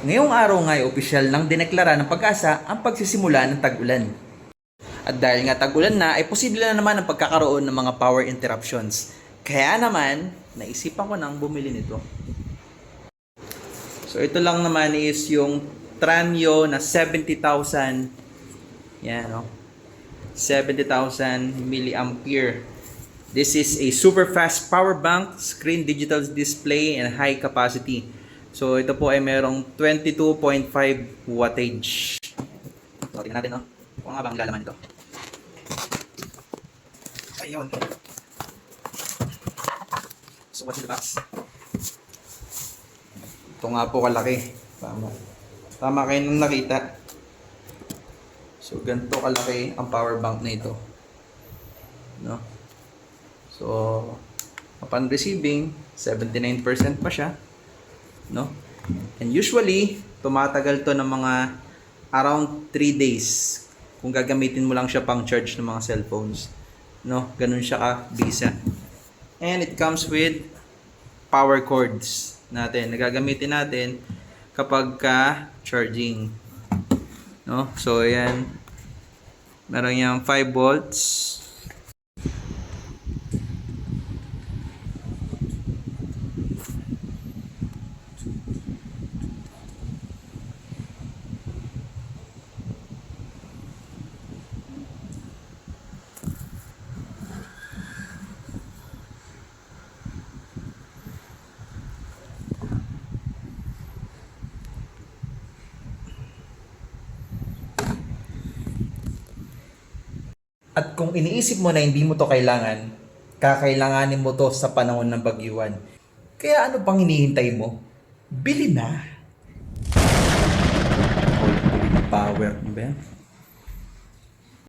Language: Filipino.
Ngayong araw nga ay opisyal nang dineklara ng pag-asa ang pagsisimula ng tag-ulan. At dahil nga tag-ulan na, ay posible na naman ang pagkakaroon ng mga power interruptions. Kaya naman, naisipan ko nang bumili nito. So ito lang naman is yung Tranio na 70,000 yan no 70,000 milliampere. This is a super fast power bank, screen digital display and high capacity. So ito po ay merong 22.5 wattage. So tingnan natin no. Kung nga ba ang lalaman nito. Ayun. So what's in the box? Ito nga po kalaki. Tama. Tama kayo nung nakita. So, ganito kalaki ang power bank na ito. No? So, upon receiving, 79% pa siya. No? And usually, tumatagal to ng mga around 3 days kung gagamitin mo lang siya pang charge ng mga cellphones. No? Ganun siya ka-bisa. And it comes with power cords natin. Nagagamitin natin kapag ka charging. No? So, ayan. Meron yung 5 volts. At kung iniisip mo na hindi mo to kailangan, kakailanganin mo to sa panahon ng bagyuan. Kaya ano pang hinihintay mo? Bili na! Power, ano ba?